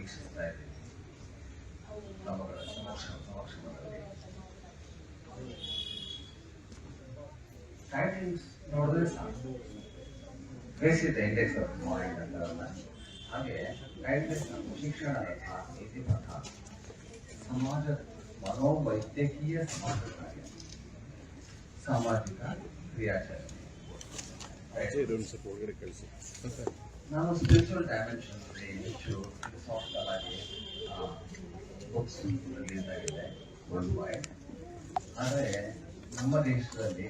ವೀಕ್ಷಿಸ್ತಾ ಸಮಕ್ಷಮದಲ್ಲಿ index ಶಿಕ್ಷಣ ಸಮಾಜ ಮನೋವೈದ್ಯಕೀಯ ಸಮಾಜ ಕಾರ್ಯ ಸಾಮಾಜಿಕ ಕ್ರಿಯಾಚರಣೆ ಕಳಿಸಿ ನಾನು ಸ್ಪಿರಿಚುವಲ್ ಡೈಮೆನ್ಷನ್ ಹೆಚ್ಚು ಸಾಫ್ಟ್ ಆಗಿ ಬುಕ್ಸ್ ರಿಲೀಸ್ ಆಗಿದೆ ವರ್ಲ್ಡ್ ವೈಡ್ ಆದರೆ ನಮ್ಮ ದೇಶದಲ್ಲಿ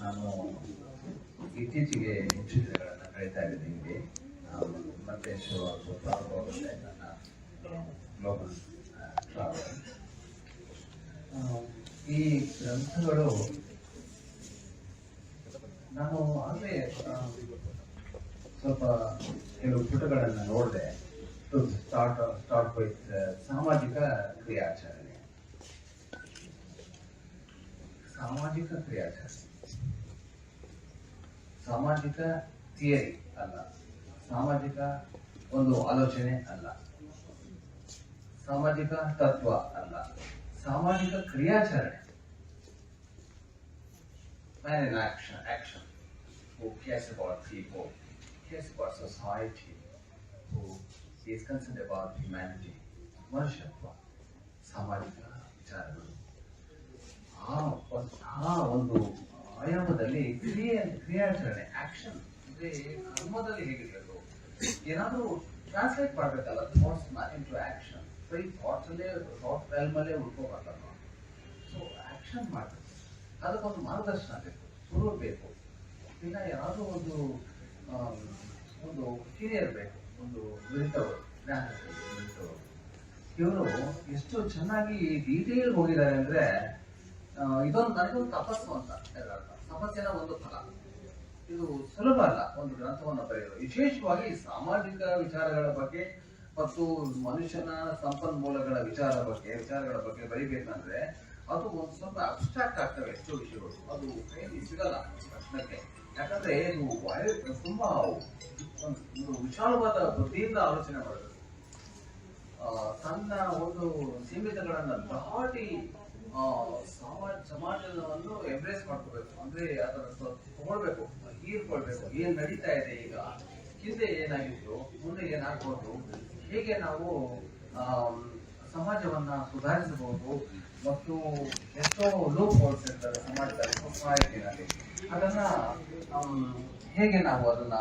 ನಾನು ಇತ್ತೀಚೆಗೆ ಹೆಚ್ಚು ದಿನಗಳನ್ನು ಇದ್ದೀನಿ ಮತ್ತೆ ಶೋ ಪ್ರಾರಂಭ ಆಗುತ್ತೆ ನನ್ನ ಗ್ಲೋಬಲ್ ಟ್ರಾವೆಲ್ ಈ ಗ್ರಂಥಗಳು ನಾನು ಆಗಲೇ ಸ್ವಲ್ಪ ಕೆಲವು ಪುಟಗಳನ್ನು ನೋಡಿದೆ. ಟು ಸ್ಟಾರ್ಟ್ ಸ್ಟಾರ್ಟ್ ವಿತ್ ಸಾಮಾಜಿಕ ಕ್ರಿಯಾಚರಣೆ. ಸಾಮಾಜಿಕ ಕ್ರಿಯಾಚರಣೆ. ಸಾಮಾಜಿಕ ಥಿಯರಿ ಅಲ್ಲ. ಸಾಮಾಜಿಕ ಒಂದು ಆಲೋಚನೆ ಅಲ್ಲ. ಸಾಮಾಜಿಕ ತತ್ವ ಅಲ್ಲ. ಸಾಮಾಜಿಕ ಕ್ರಿಯಾಚರಣೆ. Man in action, action, who cares about people, cares about society, who is concerned about humanity, ಮನುಷ್ಯತ್ವ ಸಾಮಾಜಿಕ ವಿಚಾರಗಳು ಆ ಒಂದು- ಆಯಾಮದಲ್ಲಿ ಕ್ರಿಯೆ ಕ್ರಿಯಾಚರಣೆ ಆಕ್ಷನ್ ಅಂದ್ರೆ ಕರ್ಮದಲ್ಲಿ ಹೇಗಿರಬೇಕು ಏನಾದರೂ ಟ್ರಾನ್ಸ್ಲೇಟ್ ಮಾಡಬೇಕಲ್ಲ ಥಾಟ್ಸ್ ಇಂಟು ಆಕ್ಷನ್ ಬರೀ ಥಾಟ್ಸ್ ಅಲ್ಲೇ ಥಾಟ್ ಅಲ್ಲೇ ಉಳ್ಕೋಬಾರ್ದಲ್ಲ ಸೊ ಆಕ್ಷನ್ ಮಾಡಬೇಕು. ಅದಕ್ಕೊಂದು ಮಾರ್ಗದರ್ಶನ ಬೇಕು ಗುರು ಬೇಕು. ಇಲ್ಲ ಯಾರಾದರೂ ಒಂದು ಒಂದು ಹಿರಿಯರ್ ಬೇಕು. ಒಂದು ನುರಿತವರು ಇವರು ಎಷ್ಟು ಚೆನ್ನಾಗಿ ಡೀಟೇಲ್ ಹೋಗಿದ್ದಾರೆ ಅಂದ್ರೆ ಇದೊಂದು ನನಗೊಂದು ತಪಸ್ಸು ಅಂತ. ತಪಸ್ಸಿನ ಒಂದು ಫಲ. ಇದು ಸುಲಭ ಅಲ್ಲ ಒಂದು ಗ್ರಂಥವನ್ನು ಬರೆಯೋದು. ವಿಶೇಷವಾಗಿ ಸಾಮಾಜಿಕ ವಿಚಾರಗಳ ಬಗ್ಗೆ ಮತ್ತು ಮನುಷ್ಯನ ಸಂಪನ್ಮೂಲಗಳ ವಿಚಾರ ಬಗ್ಗೆ, ವಿಚಾರಗಳ ಬಗ್ಗೆ ಬರೀಬೇಕಂದ್ರೆ, ಅದು ಒಂದು ಸ್ವಲ್ಪ ಅಬ್ಸ್ಟ್ರಾಕ್ಟ್ ಆಗ್ತವೆ, ಎಷ್ಟೋ ವಿಷಯಗಳು. ಅದು ಕೈಯಲ್ಲಿ ಸಿಗಲ್ಲ ಪ್ರಶ್ನಕ್ಕೆ ಯಾಕಂದ್ರೆ ಇದು ವಾಯು ತುಂಬಾ ಒಂದು ವಿಶಾಲವಾದ ಬುದ್ಧಿಯಿಂದ ಆಲೋಚನೆ ಮಾಡಬೇಕು ತನ್ನ ಒಂದು ಸೀಮಿತಗಳನ್ನ ದಾಟಿ ಸಮಾಜವನ್ನು ಎಂಬ್ರೇಸ್ ಮಾಡ್ಕೋಬೇಕು. ಅಂದ್ರೆ ಅದರ ತಗೊಳ್ಬೇಕು, ಹೀರ್ಕೊಳ್ಬೇಕು. ಏನ್ ನಡೀತಾ ಇದೆ ಈಗ? ಹಿಂದೆ ಏನಾಗಿತ್ತು? ಮುಂದೆ ಏನಾಗ್ಬೋದು? ಹೇಗೆ ನಾವು ಸಮಾಜವನ್ನ ಸುಧಾರಿಸಬಹುದು? ಮತ್ತು ಎಷ್ಟೋ ಲೋಪ್ ಹೋಲ್ಸ್ ಇರ್ತಾರೆ ಸಮಾಜದಲ್ಲಿ ಅದನ್ನ ಹೇಗೆ ನಾವು ಅದನ್ನ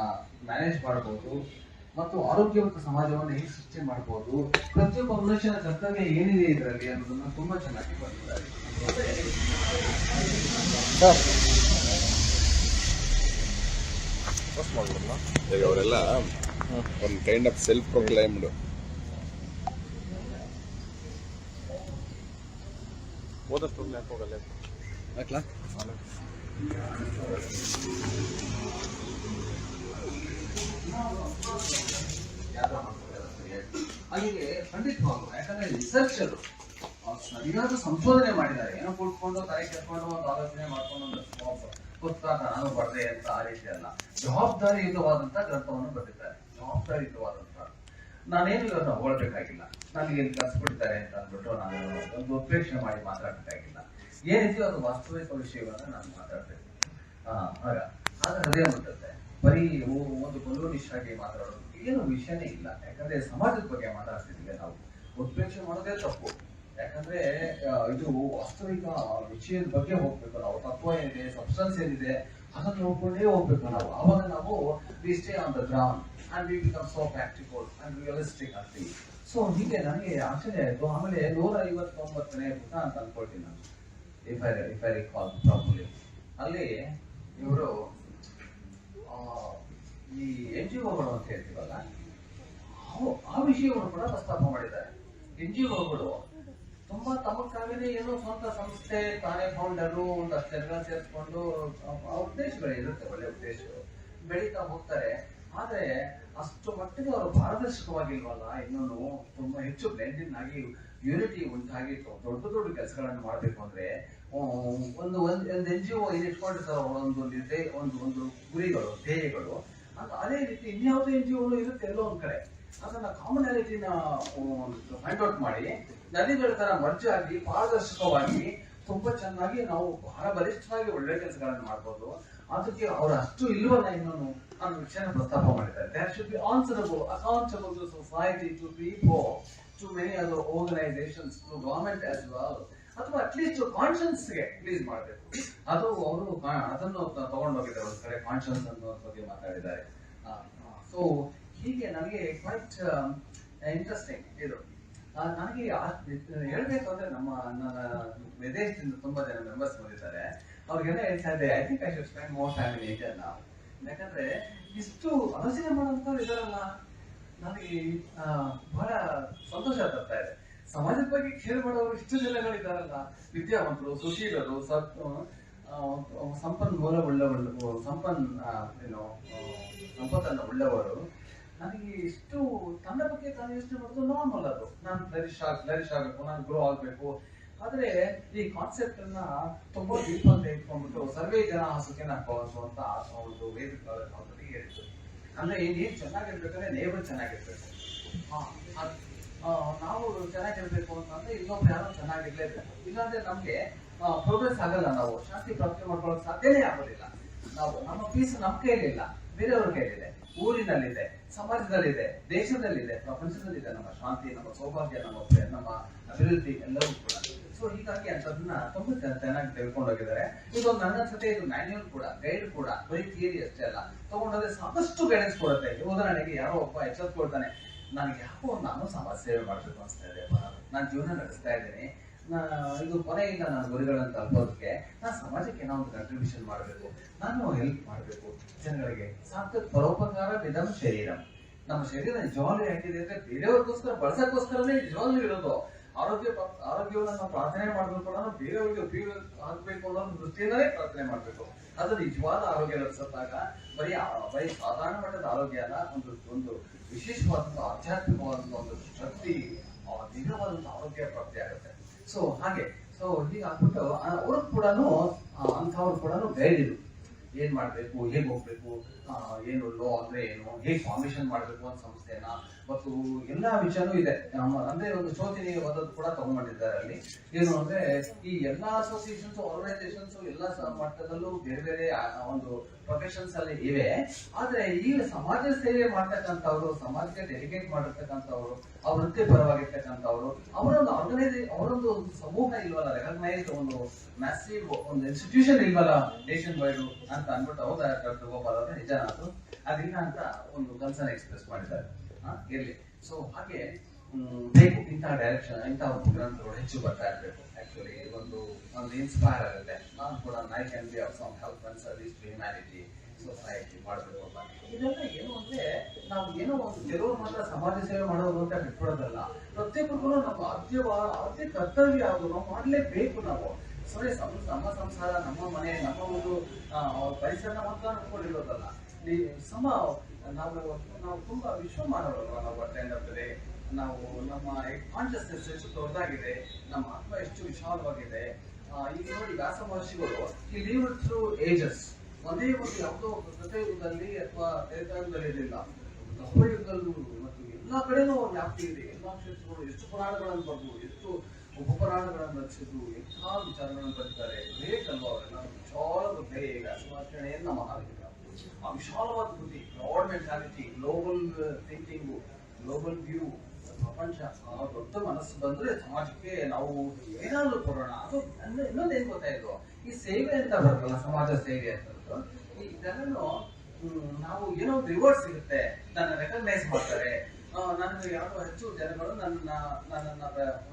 ಮ್ಯಾನೇಜ್ ಮಾಡಬಹುದು ಮತ್ತು ಆರೋಗ್ಯವಂತ ಸಮಾಜವನ್ನು ಹೇಗೆ ಸೃಷ್ಟಿ ಮಾಡಬಹುದು ಪ್ರತಿಯೊಬ್ಬ ಮನುಷ್ಯನ ಕರ್ತವ್ಯ ಏನಿದೆ ಇದರಲ್ಲಿ ಅನ್ನೋದನ್ನ ತುಂಬಾ ಚೆನ್ನಾಗಿ ಮಾಡ್ಬಿಡಲ್ಲ ಈಗ ಅವರೆಲ್ಲ ಒಂದು ಕೈಂಡ್ ಆಫ್ ಸೆಲ್ಫ್ ಪ್ರೊಕ್ಲೈಮ್ಡ್ ಓದಷ್ಟು ಹೋಗಲ್ಲ? ಯಾಕಂದ್ರೆ ರಿಸರ್ಚರು ಸರಿಯಾದ ಸಂಶೋಧನೆ ಮಾಡಿದ್ದಾರೆ. ಏನೋ ಕೂತ್ಕೊಂಡು, ತಲೆ ಕೆತ್ಕೊಂಡು ಒಂದು ಆಲೋಚನೆ ಮಾಡ್ಕೊಂಡು ಒಂದು ಪುಸ್ತಕ ನಾನು ಬರ್ದೆ ಅಂತ ಆ ರೀತಿ ಅಲ್ಲ. ಜವಾಬ್ದಾರಿಯುತವಾದಂತಹ ಗ್ರಂಥವನ್ನು ಬರೆದಿದ್ದಾರೆ. ಜವಾಬ್ದಾರಿಯುತವಾದಂತಹ ನಾನೇನು ಇವರನ್ನ ಹೊಗಳ್ಬೇಕಾಗಿಲ್ಲ. ನನಗೆ ಕಲ್ಸ್ಬಿಡ್ತಾರೆ ಅಂತ ಅಂದ್ಬಿಟ್ಟು ನಾನು ಒಂದು ಉತ್ಪ್ರೇಕ್ಷೆ ಮಾಡಿ ಮಾತಾಡ್ಬೇಕಾಗಿಲ್ಲ. ಏನಿದೆಯೋ ಅದು ವಾಸ್ತವಿಕ ವಿಷಯವನ್ನು ನಾನು ಮಾತಾಡ್ತೇನೆ. ಆಗ ಆಗ ಹೃದಯ ಮುಟ್ಟುತ್ತೆ. ಬರೀ ಒಂದು ಒಂದು ಬಲೂನಿಷ್ಟಾಗಿ ಮಾತಾಡೋದು ಏನು ವಿಷಯನೇ ಇಲ್ಲ. ಯಾಕಂದ್ರೆ ಸಮಾಜದ ಬಗ್ಗೆ ಮಾತಾಡ್ತಿದ್ದೀವಿ ನಾವು. ಉತ್ಪ್ರೇಕ್ಷೆ ಮಾಡೋದೇ ತಪ್ಪು. ಯಾಕಂದ್ರೆ ಇದು ವಾಸ್ತವಿಕ ವಿಷಯದ ಬಗ್ಗೆ ಹೋಗ್ಬೇಕು ನಾವು. ತತ್ವ ಏನಿದೆ ಸಬ್ಸ್ಟೆನ್ಸ್ ಏನಿದೆ, ಅದನ್ನು ನೋಡ್ಕೊಂಡೇ ಹೋಗ್ಬೇಕು ನಾವು. ಅವಾಗ ನಾವು we stay on the ground and we become so practical and realistic ಆಗ್ತೀವಿ ಸೊ ಹೀಗೆ ನನಗೆ ಆಶ್ಚರ್ಯ ಆಯಿತು. ಆಮೇಲೆ ನೂರ ಐವತ್ತೊಂಬತ್ತನೇ ಪುಟ ಅಂತ ಅನ್ಕೊಳ್ತೀನಿ ನಾನು. If I if I recall properly ಅಲ್ಲಿ ಇವರು ಈ ಎನ್ ಜಿ ಓಗಳು ಅಂತ ಹೇಳ್ತೀವಲ್ಲ ಆ ವಿಷಯವನ್ನು ಕೂಡ ಪ್ರಸ್ತಾಪ ಮಾಡಿದ್ದಾರೆ. ಎನ್ ಜಿ ಒಗಳು ತುಂಬಾ ತಮಕ್ಕಾಗಲೇ ಏನೋ ಸ್ವಂತ ಸಂಸ್ಥೆ, ತಾನೇ ಫೌಂಡರು ಒಂದಷ್ಟು ಜನ ಸೇರಿಸ್ಕೊಂಡು ಆ ಉದ್ದೇಶಗಳು ಇರುತ್ತೆ, ಒಳ್ಳೆ ಉದ್ದೇಶಗಳು. ಬೆಳೀತಾ ಹೋಗ್ತಾರೆ. ಆದ್ರೆ ಅಷ್ಟು ಮಟ್ಟಿಗೆ ಅವರು ಪಾರದರ್ಶಕವಾಗಿಲ್ವಲ್ಲ ಇನ್ನೂ ತುಂಬಾ ಹೆಚ್ಚು ಬ್ಲೆಂಡಿಂಗ್ ಆಗಿ ಯೂನಿಟಿ ಉಂಟಾಗಿ ದೊಡ್ಡ ದೊಡ್ಡ ಕೆಲಸಗಳನ್ನು ಮಾಡಬೇಕು ಅಂದ್ರೆ ಒಂದು ಒಂದು ಒಂದು ಎನ್ ಜಿ ಒ ಇಟ್ಕೊಂಡಿರ್ತಾರೆ, ಒಂದು ನಿರ್ದೇ, ಒಂದು ಒಂದು ಗುರಿಗಳು, ಧ್ಯೇಯಗಳು ಅಂತ ಅದೇ ರೀತಿ ಇನ್ಯಾವುದೇ ಎನ್ ಜಿ ಇರುತ್ತೆ ಎಲ್ಲೋ ಒಂದ್ ಕಡೆ. ಅದನ್ನ ಕಾಮನಾಲಿಟಿನ ಫೈಂಡ್ ಔಟ್ ಮಾಡಿ, ನದಿಗಳ ತರ ಮರ್ಜಾಗಿ ಪಾರದರ್ಶಕವಾಗಿ, ತುಂಬಾ ಚೆನ್ನಾಗಿ ನಾವು ಬಹಳ ಬಲಿಷ್ಠವಾಗಿ ಒಳ್ಳೆ ಕೆಲಸಗಳನ್ನು ಮಾಡ್ಬೋದು. ಅದಕ್ಕೆ ಅವ್ರು ಅಷ್ಟು ಇಲ್ವಲ್ಲ ಇನ್ನೊಂದು ಅನ್ನೋ ವಿಷಯನ ಪ್ರಸ್ತಾಪ ಮಾಡಿದ್ದಾರೆ. There should be answerable accountable to society to people to many other organisations to government as well ಅಥವಾ ಅಟ್ಲೀಸ್ಟ್ ಕಾನ್ಶಿಯನ್ಸ್ಗೆ ಪ್ಲೀಸ್ ಮಾಡಬೇಕು. ಅದು ಅವರು ಅದನ್ನು ತಗೊಂಡೋಗಿದ್ದಾರೆ ಒಂದು ಕಡೆ ಕಾನ್ಶಿಯನ್ಸ್ ಅನ್ನೋ ಬಗ್ಗೆ ಮಾತಾಡಿದ್ದಾರೆ. ಸೊ ಹೀಗೆ ನನಗೆ ಕ್ವೈಟ್ ಇಂಟ್ರೆಸ್ಟಿಂಗ್ ಇದು. ನನಗೆ ಹೇಳ್ಬೇಕು ಅಂದ್ರೆ ನಮ್ಮ ವಿದೇಶದಿಂದ ತುಂಬಾ ಜನ ಮೆಂಬರ್ಸ್ ಬಂದಿದ್ದಾರೆ. ಅವ್ರಿಗೆಲ್ಲ ಹೇಳ್ತಾ ಇದ್ದೆ I think I should spend more time in India ನಾವು ಯಾಕಂದ್ರೆ, ಇಷ್ಟು ಆಲೋಚನೆ ಮಾಡುವಂತವ್ರು ಇದಾರಲ್ಲ ನನಗೆ ಬಹಳ ಸಂತೋಷ ತರ್ತಾ ಇದೆ. ಸಮಾಜದ ಬಗ್ಗೆ ಕೇರ್ ಮಾಡೋರು ಇಷ್ಟು ಜನಗಳಿದ್ದಾರಲ್ಲ, ವಿದ್ಯಾವಂತರು, ಸುಶೀಲರು, ಸತ್ ಸಂಪನ್ಮೂಲ ಉಳ್ಳವರು ಸಂಪನ್ ಏನು ಸಂಪತ್ತನ್ನು ಉಳ್ಳವರು, ನನಗೆ ಎಷ್ಟು ತನ್ನ ಬಗ್ಗೆ ತಾನು ಯೋಚನೆ ಮಾಡೋದು ನಾರ್ಮಲ್ ಅದು. ನಾನು ಫ್ಲರಿಶ್ ಆಗ ಫ್ಲರಿಶ್ ಆಗಬೇಕು, ನಾನು ಗ್ರೋ ಆಗಬೇಕು. ಆದ್ರೆ ಈ ಕಾನ್ಸೆಪ್ಟ್ ಅನ್ನ ತುಂಬಾ ಡೀಪ್ ಅಂತ ಇಟ್ಕೊಂಡ್ಬಿಟ್ಟು ಸರ್ವೇ ಜನ ಸುಖಿನ ಭವಂತು ಅಂತ ಒಂದು ವೇದಿಕೆ ಹೇಳಿದ್ರು ಅಂದ್ರೆ ನೀರು ಚೆನ್ನಾಗಿರ್ಬೇಕಂದ್ರೆ ನೇಬರ್ ಚೆನ್ನಾಗಿರ್ಬೇಕು. ನಾವು ಚೆನ್ನಾಗಿರ್ಬೇಕು ಅಂತಂದ್ರೆ ಇನ್ನೊಬ್ರು ಯಾರು ಚೆನ್ನಾಗಿರ್ಲೇಬೇಕು. ಇಲ್ಲಾಂದ್ರೆ ನಮ್ಗೆ ಪ್ರೋಗ್ರೆಸ್ ಆಗಲ್ಲ ನಾವು. ಶಾಂತಿ ಪ್ರಾಪ್ತಿ ಮಾಡ್ಕೊಳ್ಳೋಕೆ ಸಾಧ್ಯನೇ ಆಗೋದಿಲ್ಲ. ನಾವು, ನಮ್ಮ ಫೀಸ್ ನಮ್ಮ ಕೈಲಿಲ್ಲ. ಬೇರೆಯವ್ರ ಕೈಲಿದೆ. ಊರಿನಲ್ಲಿದೆ, ಸಮಾಜದಲ್ಲಿದೆ, ದೇಶದಲ್ಲಿದೆ ಪ್ರಪಂಚದಲ್ಲಿದೆ, ನಮ್ಮ ಶಾಂತಿ, ನಮ್ಮ ಸೌಭಾಗ್ಯ, ನಮ್ಮ ನಮ್ಮ ಅಭಿವೃದ್ಧಿ ಎಲ್ಲವೂ ಕೂಡ. ಸೊ ಹೀಗಾಗಿ ಅಂತದನ್ನ ತುಂಬಾ ಚೆನ್ನಾಗಿ ತಿಳ್ಕೊಂಡೋಗಿದ್ದಾರೆ ಇದು ನನ್ನ ಜೊತೆ, ಇದು ಮ್ಯಾನ್ಯೂಲ್ ಕೂಡ, ಗೈಡ್ ಕೂಡ, ಬರೀ ಥಿಯರಿ ಅಷ್ಟೇ ಅಲ್ಲ. ತಗೊಂಡೋದ್ರೆ ಸಾಕಷ್ಟು ಗೈಡೆನ್ಸ್ ಕೊಡುತ್ತೆ. ಉದಾಹರಣೆಗೆ ಯಾರೋ ಒಬ್ಬ ಎಚ್ಚೆತ್ಕೊಳ್ತಾನೆ ನನಗೆ ಯಾಕೋ ನಾನು ಸಮಾಜ ಸೇವೆ ಮಾಡ್ಬೇಕು ಅನ್ಸ್ತಾ ಇದೆ ನಾನು ಜೀವನ ನಡೆಸ್ತಾ ಇದ್ದೀನಿ. ಇದು ಕೊನೆಯಿಂದ ನಾನು ಗುರಿಗಳನ್ನು ತಲುಪೋದಕ್ಕೆ ನಾನು ಸಮಾಜಕ್ಕೆ ಏನೋ ಒಂದು ಕಂಟ್ರಿಬ್ಯೂಷನ್ ಮಾಡಬೇಕು. ನಾನು ಹೆಲ್ಪ್ ಮಾಡಬೇಕು. ಜನಗಳಿಗೆ ಸಾಕು ಪರೋಪಕಾರ ವಿಧಂ ಶರೀರ. ನಮ್ಮ ಶರೀರ ನಿಜವಾಗ್ಲೂ ಹಾಕಿದೆ ಅಂದ್ರೆ ಬೇರೆಯವ್ರಿಗೋಸ್ಕರ ಬಳಸಕ್ಕೋಸ್ಕರನೇ ನಿಜವಾಗ್ಲೂ ಇರೋದು. ಆರೋಗ್ಯ ಆರೋಗ್ಯವನ್ನು ನಾವು ಪ್ರಾರ್ಥನೆ ಮಾಡಬೇಕು ಅನ್ನೋ ಬೇರೆಯವ್ರಿಗೆ ಉಪಯೋಗ ಆಗಬೇಕು ಅನ್ನೋ ದೃಷ್ಟಿಯಿಂದಲೇ ಪ್ರಾರ್ಥನೆ ಮಾಡಬೇಕು. ಅದು ನಿಜವಾದ ಆರೋಗ್ಯ ರಕ್ಷಿಸಿದಾಗ ಬರೀ ಬರೀ ಸಾಧಾರಣ ಮಟ್ಟದ ಆರೋಗ್ಯ ಅಲ್ಲ, ಒಂದು ಒಂದು ವಿಶೇಷವಾದಂತಹ ಆಧ್ಯಾತ್ಮಿಕವಾದಂತಹ ಒಂದು ಶಕ್ತಿ ಆ ದಿವ್ಯವಾದಂತಹ ಆರೋಗ್ಯ ಪ್ರಾಪ್ತಿ ಆಗುತ್ತೆ ಸೊ ಹಾಗೆ. ಸೊ ಹೀಗೆ ಅವ್ರು ಅವರು ಕೂಡ ಅಂಥವ್ರು ಕೂಡ ಗೈಡ್ ಇದು ಏನ್ ಮಾಡ್ಬೇಕು, ಹೇಗೆ ಹೋಗ್ಬೇಕು ಏನು ಲೋ ಅಂದ್ರೆ ಏನು, ಹೇಗೆ ಫಾರ್ಮೇಶನ್ ಮಾಡ್ಬೇಕು ಅಂತ ಸಂಸ್ಥೆನ ಮತ್ತು ಎಲ್ಲ ವಿಷಯನೂ ಇದೆ. ನಮ್ಮ ಅಂದ್ರೆ ಒಂದು ಶೋಚನೀಯವಾದದ್ದು ಕೂಡ ತಗೊಂಡ್ಬಂದಿದ್ದಾರೆ ಅಲ್ಲಿ. ಏನು ಅಂದ್ರೆ ಈ ಎಲ್ಲಾ ಅಸೋಸಿಯೇಷನ್ಸ್ ಆರ್ಗನೈಸೇಷನ್ಸ್ ಎಲ್ಲಾ ಮಟ್ಟದಲ್ಲೂ ಬೇರೆ ಬೇರೆ ಆ, ಒಂದು ಪ್ರೊಫೆಷನ್ಸ್ ಅಲ್ಲಿ ಇವೆ. ಆದ್ರೆ ಈ ಸಮಾಜ ಸೇವೆ ಮಾಡ್ತಕ್ಕಂಥವ್ರು ಸಮಾಜಕ್ಕೆ ಡೆಲಿಗೇಟ್ ಮಾಡಿರ್ತಕ್ಕಂಥವ್ರು ಅವ್ರ ವೃತ್ತಿಪರವಾಗಿರ್ತಕ್ಕಂಥವ್ರು ಅವರೊಂದು ಆರ್ಗನೈಸ್ ಅವರೊಂದು ಸಮೂಹ ಇಲ್ವಲ್ಲ ರೆಕಗ್ನೈಸ್ ಒಂದು ಮ್ಯಾಸಿವ್ ಒಂದು ಇನ್ಸ್ಟಿಟ್ಯೂಷನ್ ಇಲ್ವಲ್ಲ ನೇಷನ್ ವೈಡ್ ಅಂತ ಅಂದ್ಬಿಟ್ಟು ಹೌದಾ ಡಾಕ್ಟರ್ ಗೋಪಾಲ್ ಅವರು ನಿಜ ಅದು ಅಂತ ಒಂದು ಕನ್ಸರ್ನ್ ಎಕ್ಸ್ಪ್ರೆಸ್ ಮಾಡಿದ್ದಾರೆ. ಇರ್ಲಿ. ಸೊ ಹಾಗೆ ಬೇಕು ಇಂತಹ ಡೈರೆಕ್ಷನ್ ಇಂತಹ ಗ್ರಂಥಗಳು ಹೆಚ್ಚು ಬರ್ತಾ ಇರಬೇಕು ಆಕ್ಚುಲಿ ಒಂದು ಒಂದು ಇನ್ಸ್ಪೈರ್ ಆಗುತ್ತೆ. ನಾನು ಕೂಡ I can be of some help and service to humanity society ಮಾಡಬೇಕು ಅಂತ ಇದೆಲ್ಲ ಏನು ಅಂದ್ರೆ, ನಾವು ಏನೋ ಒಂದು ಕೆಲವರು ಮಾತ್ರ ಸಮಾಜ ಸೇವೆ ಮಾಡೋದು ಅಂತ ಬಿಟ್ಬಿಡೋದಲ್ಲ. ಪ್ರತಿಯೊಬ್ಬರಿಗೂ ನಮ್ಮ ಅದ್ಯವ ಆದ್ಯ ಕರ್ತವ್ಯ ಅದು. ನಾವು ಮಾಡಲೇಬೇಕು ನಾವು. ಸರಿ ನಮ್ಮ ಸಂಸಾರ, ನಮ್ಮ ಮನೆ, ನಮ್ಮ ಒಂದು ಪರಿಸರ ಮಾತ್ರ ನೋಡ್ಕೊಂಡಿರೋದಲ್ಲ ಸಮ ನಾವು ನಾವು ತುಂಬಾ ವಿಶ್ವ ಮಾಡೋರಲ್ವಾ ನಾವು ಅಟ್ ಎಂಡ್ ನಾವು ನಮ್ಮ ಕಾನ್ಷಿಯಸ್ನೆಸ್ ಎಷ್ಟು ದೊಡ್ಡದಾಗಿದೆ, ನಮ್ಮ ಆತ್ಮ ಎಷ್ಟು ವಿಶಾಲವಾಗಿದೆ. ಈಗ ನೋಡಿ ವ್ಯಾಸ ಮಹರ್ಷಿಗಳು ಈ ಲೀವ್ ಥ್ರೂ ಏಜಸ್ ಒಂದೇ ಒಂದು ಯಾವುದೋ ಕೃತಯುಗದಲ್ಲಿ ಅಥವಾ ತ್ರೇತಾಯುಗದಲ್ಲಿ ಇರಲಿಲ್ಲ. ಯುಗದಲ್ಲೂ ಮತ್ತು ಎಲ್ಲಾ ಕಡೆನೂ ವ್ಯಾಪ್ತಿ ಇದೆ. ಎಲ್ಲ ಕ್ಷೇತ್ರಗಳು ಎಷ್ಟು ಪುರಾಣಗಳನ್ನು ಬರೆದು, ಎಷ್ಟು ಉಪಪುರಾಣಗಳನ್ನು ರಚಿಸಿದ್ದು ಎಂಥ ವಿಚಾರಗಳನ್ನು ಬರೆದಿದ್ದಾರೆ. ಗ್ರೇಟ್ ಅವರೆಲ್ಲ ವಿಶಾಲ ಬುದ್ಧಿ ವ್ಯಾಸವಾಚರಣೆಯನ್ನ ಮಹಾವಿದ್ಯ ಆ ವಿಶಾಲವಾದ ಬುದ್ಧಿ broad mentality global thinking global view ಪ್ರಪಂಚ ದೊಡ್ಡ ಮನಸ್ಸು ಬಂದ್ರೆ ಸಮಾಜಕ್ಕೆ ನಾವು ಏನಾದ್ರು ಕೊಡೋಣ. ಅದು ಇನ್ನೊಂದು ಏನ್ ಗೊತ್ತಾಯಿತು ಈ ಸೇವೆ ಅಂತ ಬರ್ತಲ್ಲ ಸಮಾಜ ಸೇವೆ ಅಂತ ಈ ಇದನ್ನು ನಾವು ಏನೋ ರಿವಾರ್ಡ್ ಸಿಗುತ್ತೆ. ನನ್ನ ರೆಕಗ್ನೈಸ್ ಮಾಡ್ತಾರೆ. ನನ್ನ ಯಾವುದೋ ಹೆಚ್ಚು ಜನಗಳು ನನ್ನ, ನನ್ನನ್ನ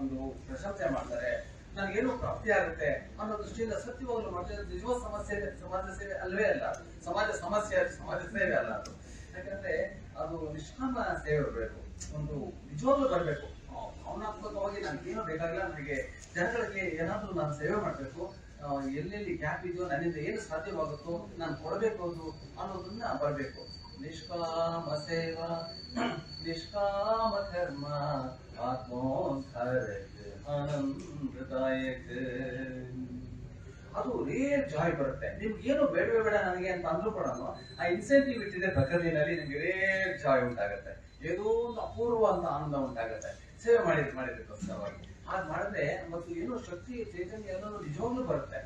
ಒಂದು ಪ್ರಶಂಸೆ ಮಾಡ್ತಾರೆ. ನನಗೇನೋ ಪ್ರಾಪ್ತಿ ಆಗುತ್ತೆ ಅನ್ನೋ ದೃಷ್ಟಿಯಿಂದ ಸತ್ಯವಾಗಲು ಮಾಡ್ತಾರೆ ನಿಜವಾದ ಸಮಸ್ಯೆ ಸಮಾಜ ಸೇವೆ ಅಲ್ವೇ ಅಲ್ಲ. ಸಮಾಜ ಸಮಸ್ಯೆ ಸಮಾಜ ಸೇವೆ ಅಲ್ಲ ಅದು. ಯಾಕಂದ್ರೆ ಅದು ನಿಷ್ಕಾಮ ಸೇವೆ ಇರಬೇಕು ಒಂದು ನಿಜವಾಗ್ಲೂ ಬರಬೇಕು. ಭಾವನಾತ್ಮಕವಾಗಿ ನನಗೆ ಏನೂ ಬೇಕಾಗಿಲ್ಲ. ನನಗೆ ಜನಗಳಿಗೆ ಏನಾದರೂ ನಾನು ಸೇವೆ ಮಾಡಬೇಕು. ಎಲ್ಲೆಲ್ಲಿ ಗ್ಯಾಪ್ ಇದೆಯೋ, ನನ್ನಿಂದ ಏನು ಸಾಧ್ಯವಾಗುತ್ತೋ ನಾನು ಕೊಡಬೇಕು ಅದು ಅನ್ನೋದನ್ನ ಬರಬೇಕು. ನಿಷ್ಕಾಮ ಸೇವಾ, ನಿಷ್ಕಾಮ ಕರ್ಮ ಅದು ರೇರ್ ಜಾಯ್ ಬರುತ್ತೆ. ನಿಮ್ಗೆ ಏನು ಬೇಡವೇ ಬೇಡ ನನಗೆ ಅಂತ ಅಂದ್ರೂ ಕೂಡ ಆ ಇನ್ಸೆಂಟಿವ್ ಇಟ್ಟಿದೆ ಪ್ರಕೃತಿನಲ್ಲಿ ನಿಮ್ಗೆ ರೇರ್ ಜಾಯ್ ಉಂಟಾಗುತ್ತೆ. ಏನೋ ಒಂದು ಅಪೂರ್ವ ಅಂತ ಆನಂದ ಉಂಟಾಗುತ್ತೆ. ಸೇವೆ ಮಾಡಿದ್ ಮಾಡಿದ್ದಕ್ಕೋಸ್ಕರವಾಗಿ. ಹಾಗೆ ಮಾಡಿದ್ರೆ ಮತ್ತು ಏನೋ ಶಕ್ತಿ, ಚೈತನ್ಯ ಅನ್ನೋದು ನಿಜವಾಗ್ಲೂ ಬರುತ್ತೆ.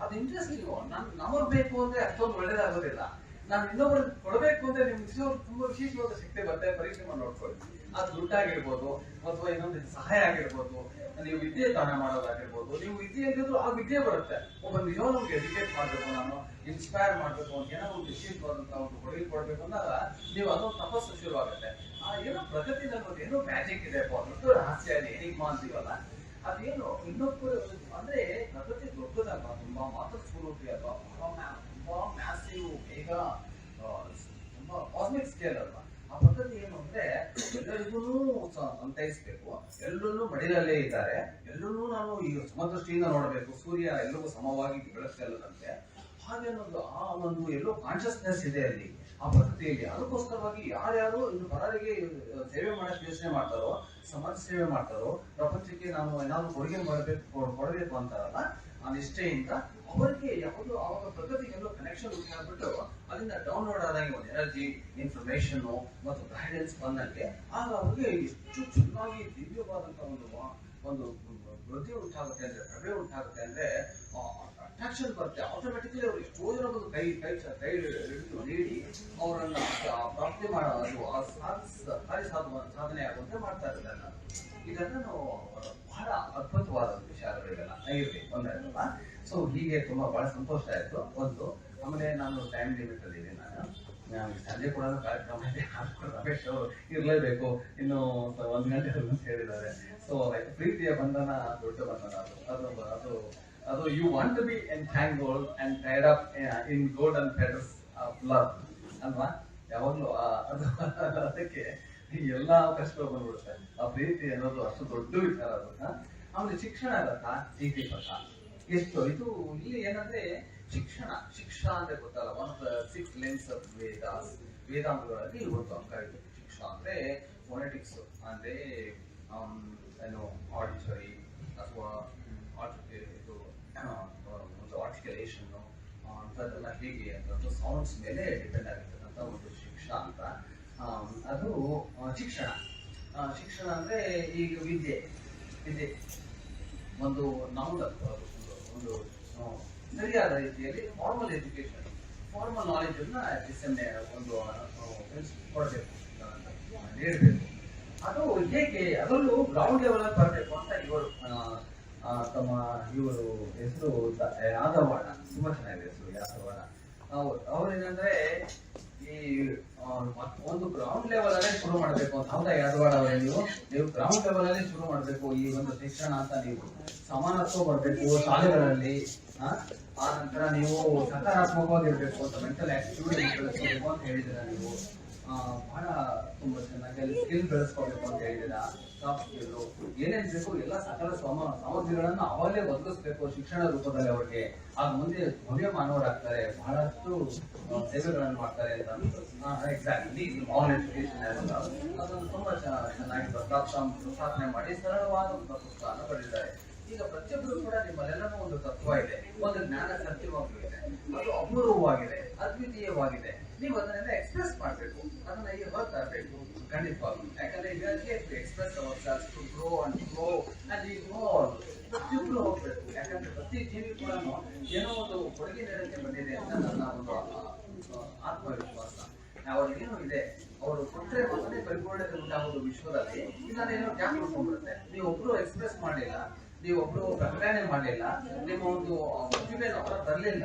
ಅದು ಇಂಟ್ರೆಸ್ಟಿಂಗ್ ನನ್ ನಮಗ್ ಬೇಕು ಅಂದ್ರೆ ಅಷ್ಟೊಂದು ಒಳ್ಳೇದಾಗೋದಿಲ್ಲ. ನಾನು ಇನ್ನೊಬ್ಬರು ಕೊಡಬೇಕು ಅಂದ್ರೆ ನಿಮ್ಗೆ ತುಂಬಾ ವಿಶೇಷವಾದ ಶಕ್ತಿ ಬರ್ತದೆ. ಪರೀಕ್ಷೆ ಮಾಡಿ ನೋಡ್ಕೊಳ್ಳಿ. ಅದು ದುಡ್ಡಾಗಿರ್ಬೋದು ಅಥವಾ ಇನ್ನೊಂದು ಸಹಾಯ ಆಗಿರ್ಬೋದು. ನೀವು ವಿದ್ಯೆ ದಾನ ಮಾಡೋದಾಗಿರ್ಬೋದು. ನೀವು ವಿದ್ಯೆ ಆಗಿದ್ರು ಆ ವಿದ್ಯೆ ಬರುತ್ತೆ. ಒಬ್ಬ ನಿಜವಾಗ್ಲೂ ನಮ್ಗೆ ಎಜುಕೇಟ್ ಮಾಡಬೇಕು ನಾನು ಇನ್ಸ್ಪೈರ್ ಮಾಡಬೇಕು ಅಂತ ಏನೋ ಒಂದು ವಿಶೇಷವಾದಂತಹ ಒಂದು ಕೊಡುಗೆ ಕೊಡ್ಬೇಕು ಅಂದಾಗ ನೀವು ಅದೊಂದು ತಪಸ್ಸು ಶುರುವಾಗುತ್ತೆ. ಆ ಏನೋ ಪ್ರಗತಿ ಅನ್ನೋದು ಏನೋ ಮ್ಯಾಜಿಕ್ ಇದೆ ದೊಡ್ಡ ರಹಸ್ಯ ಇದೆ. ಹೇಗೆ ಅಂತೀವಲ್ಲ ಅದೇನು ಇನ್ನೊಬ್ಬರು ಅಂದ್ರೆ ಪ್ರಗತಿ ದೊಡ್ಡದಲ್ಲ ತುಂಬಾ ಮಾತ್ರ ಸ್ವರೂಪಿ ಅಲ್ವಾ ತುಂಬಾ ಮ್ಯಾಸಿವ್ ಬೇಗ ತುಂಬಾ ಕಾಸ್ಮಿಕ್ ಸ್ಕೇಲ್ ಅಲ್ವಾ? ಆ ಪದ್ಧತಿ ಏನು ಅಂದ್ರೆ, ಎಲ್ಲರಿಗೂ ಸಂತೈಸ್ಬೇಕು ಎಲ್ಲರೂ ಮಡಿಲಲ್ಲೇ ಇದ್ದಾರೆ. ಎಲ್ಲರೂ ನಾನು ಈ ಸಮದೃಷ್ಟಿಯಿಂದ ನೋಡಬೇಕು. ಸೂರ್ಯ ಎಲ್ಲರಿಗೂ ಸಮವಾಗಿ ಬೆಳಕಲ್ಲದಂತೆ ಹಾಗೆ ಒಂದು ಆ ಒಂದು ಎಲ್ಲೋ ಕಾನ್ಶಿಯಸ್ನೆಸ್ ಇದೆ ಅಲ್ಲಿ. ಆ ಪದ್ಧತಿಯಲ್ಲಿ. ಅದಕ್ಕೋಸ್ಕರವಾಗಿ ಯಾರ್ಯಾರು ಇನ್ನು ಪರರಿಗೆ ಸೇವೆ ಮಾಡಕ್ಕೆ ಯೋಚನೆ ಮಾಡ್ತಾರೋ, ಸಮಾಜ ಸೇವೆ ಮಾಡ್ತಾರೋ, ಪ್ರಪಂಚಕ್ಕೆ ನಾನು ಏನಾದ್ರು ಕೊಡುಗೆ ಮಾಡಬೇಕು, ಕೊಡಬೇಕು ಅಂತಾರಲ್ಲ ನಿಷ್ಠೆಯಿಂದ ಅವರಿಗೆ ಯಾವುದು ಅವಾಗ ಎಲ್ಲೋ ಕನೆಕ್ಷನ್ ಆಗ್ಬಿಟ್ಟು ಅಲ್ಲಿಂದ ಡೌನ್ಲೋಡ್ ಆದಂಗೆ ಒಂದು ಎನರ್ಜಿ ಇನ್ಫಾರ್ಮೇಶನ್ ಮತ್ತು ಗೈಡೆನ್ಸ್ ಬಂದಂತೆ ಆಗ ಅವ್ರಿಗೆ ಎಷ್ಟು ಚೆನ್ನಾಗಿ ದಿವ್ಯವಾದಂತಹ ಒಂದು ಒಂದು ವೃದ್ಧಿ ಉಂಟಾಗುತ್ತೆ ಅಂದ್ರೆ ಪ್ರಭೆ ಉಂಟಾಗುತ್ತೆ ಅಂದ್ರೆ ಅಟ್ರಾಕ್ಷನ್ ಬರುತ್ತೆ. ಆಟೋಮೆಟಿಕಲಿ ಅವ್ರು ಎಷ್ಟೋ ಜನ ಒಂದು ಕೈ ಕೈ ಕೈ ಹಿಡಿದು ನೀಡಿ ಅವರನ್ನ ಪ್ರಾಪ್ತಿ ಮಾಡೋದು ಸಾಧಿಸ ಸಾಧನೆ ಆಗುವಂತೆ ಮಾಡ್ತಾ ಇರೋದನ್ನ ಇದನ್ನ ನಾವು ಬಹಳ ಅದ್ಭುತವಾದ ವಿಚಾರಗಳಿಗೆಲ್ಲ ಇರ್ಲಿ ಒಂದಲ್ಲ ಸೊ ಹೀಗೆ ತುಂಬಾ ಬಹಳ ಸಂತೋಷ ಆಯ್ತು. ಒಂದು, ಆಮೇಲೆ ನಾನು ಟೈಮ್ ಲಿಮಿಟ್ ಅಲ್ಲಿ ನಾನು. ಸಂಜೆ ಕೂಡ ಕಾರ್ಯಕ್ರಮ ಇದೆ. ರಮೇಶ್ ಅವರು ಇರ್ಲೇಬೇಕು. ಇನ್ನು ಒಂದು ಗಂಟೆ ಅಂತ ಹೇಳಿದ್ದಾರೆ. ಸೊ ಪ್ರೀತಿಯ ಬಂಧನ, ದೊಡ್ಡ ಬಂಧನ ಅದು. ಅದು ಅದು ಅದು you want to be an thank gold and tied up in gold and feathers of love ಅಲ್ವಾ? ಯಾವಾಗ್ಲೂ ಅದು, ಅದಕ್ಕೆ ಎಲ್ಲಾ ಅವಕಾಶಗಳು ಬಂದ್ಬಿಡುತ್ತೆ. ಆ ಪ್ರೀತಿ ಅನ್ನೋದು ಅಷ್ಟು ದೊಡ್ಡ ವಿಚಾರ ಹ? ಆಮೇಲೆ ಶಿಕ್ಷಣ ಇರತ್ತಾ? ಪ್ರೀತಿ ಪಥ ಎಷ್ಟು? ಇದು ಇಲ್ಲಿ ಏನಂದ್ರೆ ಶಿಕ್ಷಣ ಶಿಕ್ಷಣ ಅಂದ್ರೆ ಗೊತ್ತಲ್ಲ one of the six lens of Vedas ವೇದಾಂಗಗಳಲ್ಲಿ ಒಂದು ಅಂಕ ಇದೆ. ಶಿಕ್ಷಣ ಅಂದ್ರೆ ಫೊನೆಟಿಕ್ಸ್ ಅಂದ್ರೆ ಏನು ಆಡಿಟರಿ ಅಥವಾ ಇದು ಒಂದು ಆರ್ಟಿಕಲೇಷನ್ ಅಂಥದ್ದೆಲ್ಲ ಹೇಗೆ ಅಂತ ಸೌಂಡ್ಸ್ ಮೇಲೆ ಡಿಪೆಂಡ್ ಆಗಿರ್ತಕ್ಕಂಥ ಒಂದು ಶಿಕ್ಷಣ ಅಂತ. ಅದು ಶಿಕ್ಷಣ. ಶಿಕ್ಷಣ ಅಂದ್ರೆ ಈಗ ವಿದ್ಯೆ. ವಿದ್ಯೆ. ಒಂದು ನೌನ್ ಒಂದು ಸರಿಯಾದ ರೀತಿಯಲ್ಲಿ ಫಾರ್ಮಲ್ ಎಜುಕೇಶನ್ ಫಾರ್ಮಲ್ ನಾಲೆಜ್ ಅನ್ನ ಎ ಒಂದು ಕೊಡಬೇಕು ನೀಡಬೇಕು ಅದು ಹೇಗೆ, ಅದರಲ್ಲೂ ಗ್ರೌಂಡ್ ಲೆವೆಲ್ ಅಲ್ಲಿ ಬರಬೇಕು ಅಂತ ಇವರು ತಮ್ಮ ಇವರು ಹೆಸರು ಯಾದವಾಡ ತುಂಬಾ ಚೆನ್ನಾಗಿದೆ ಹೆಸರು ಯಾದವಾಡ ಅವ್ರು ಒಂದು ಗ್ರೌಂಡ್ ಲೆವೆಲ್ ಅಲ್ಲೇ ಶುರು ಮಾಡಬೇಕು ಅಂತ. ಹೌದಾ, ಯಾದವಾಡ ಅವರೇ ನೀವು? ನೀವು ಗ್ರೌಂಡ್ ಲೆವೆಲ್ ಅಲ್ಲಿ ಶುರು ಮಾಡಬೇಕು ಈ ಒಂದು ಶಿಕ್ಷಣ ಅಂತ ನೀವು. ಸಮಾನತ್ವ ಬರಬೇಕು ಶಾಲೆಗಳಲ್ಲಿ, ಆ? ನಂತರ ನೀವು ಸಕಾರಾತ್ಮಕವಾಗಿರ್ಬೇಕು ಅಂತ ಮೆಂಟಲ್ ಆಕ್ಟಿವಿಟಿ ಅಂತ ಹೇಳಿದಿರ ನೀವು? ಬಹಳ ತುಂಬಾ ಚೆನ್ನಾಗಿ ಸ್ಕಿಲ್ ಬೆಳೆಸ್ಕೋಬೇಕು ಅಂತ ಹೇಳಿದ್ದೀರಾ ಸ್ಕಿಲ್ ಏನೇನ್ ಬೇಕು ಎಲ್ಲ ಸಕಲ ಸಮ, ಸಾಮಗ್ರಿಗಳನ್ನ ಅವಲೇ ಒದಗಿಸ್ಬೇಕು ಶಿಕ್ಷಣ ರೂಪದಲ್ಲಿ ಅವ್ರಿಗೆ. ಆಗ ಮುಂದೆ ಭವ್ಯ ಮಾನವರಾಗ್ತಾರೆ ಬಹಳಷ್ಟು ಸೇವೆಗಳನ್ನು ಮಾಡ್ತಾರೆ ಅಂತ ಎಕ್ಸಾಕ್ಟ್ಲಿ ಆಲ್ ಎಜುಕೇಶನ್ ಅದನ್ನು ತುಂಬಾ ಚೆನ್ನಾಗಿ ಪ್ರಸ್ತಾಪ, ಪ್ರಸ್ತಾಪನೆ ಮಾಡಿ ಸರಳವಾದ ಒಂದು ಪುಸ್ತಕವನ್ನು ಪಡೆದಿದ್ದಾರೆ ಈಗ ಪ್ರತಿಯೊಬ್ಬರು ಕೂಡ ನಿಮ್ಮಲ್ಲೆಲ್ಲನೂ ಒಂದು ತತ್ವ ಇದೆ. ಒಂದು ಜ್ಞಾನ ಸತ್ಯವಾಗಿದೆ ಅದು ಅಪೂರ್ವವಾಗಿದೆ, ಅದ್ವಿತೀಯವಾಗಿದೆ. ನೀವು ಅದನ್ನೆಲ್ಲ ಎಕ್ಸ್ಪ್ರೆಸ್ ಮಾಡಬೇಕು. ಹೊರ ತರಬೇಕು ಖಂಡಿತವಾಗ್ಲು ಯಾಕಂದ್ರೆ ಇದಕ್ಕೆ express our grow and grow and ಈ ಗ್ರೋ ಪ್ರತಿಯೊಬ್ಬರು ಹೋಗ್ಬೇಕು. ಯಾಕಂದ್ರೆ ಪ್ರತಿ ಜೀವಿ ಕೂಡ ಏನೋ ಒಂದು ಕೊಡುಗೆ ನೀಡಕ್ಕೆ ಬಂದಿದೆ ಅಂತ ನನ್ನ ಒಂದು ಆತ್ಮವಿಶ್ವಾಸ. ಅವ್ರಿಗೇನು ಇದೆ. ಅವರು ಕೊಟ್ಟರೆ ಮೊದಲೇ ಪರಿಪೂರ್ಣತೆ ಉಂಟಾಗುವುದು ವಿಶ್ವದಲ್ಲಿ. ಇದನ್ನೇನೋ ಗ್ಯಾಪ್ ಉಳ್ಕೊಂಡ್ಬಿಡುತ್ತೆ ನೀವು ಒಬ್ರು ಎಕ್ಸ್ಪ್ರೆಸ್ ಮಾಡಿಲ್ಲ ನೀವು ಒಬ್ರು ಪ್ರಕಟಣೆ ಮಾಡಲಿಲ್ಲ, ನಿಮ್ಮ ಒಂದು ಪ್ರತಿಭೆ ಹೊರ ತರಲಿಲ್ಲ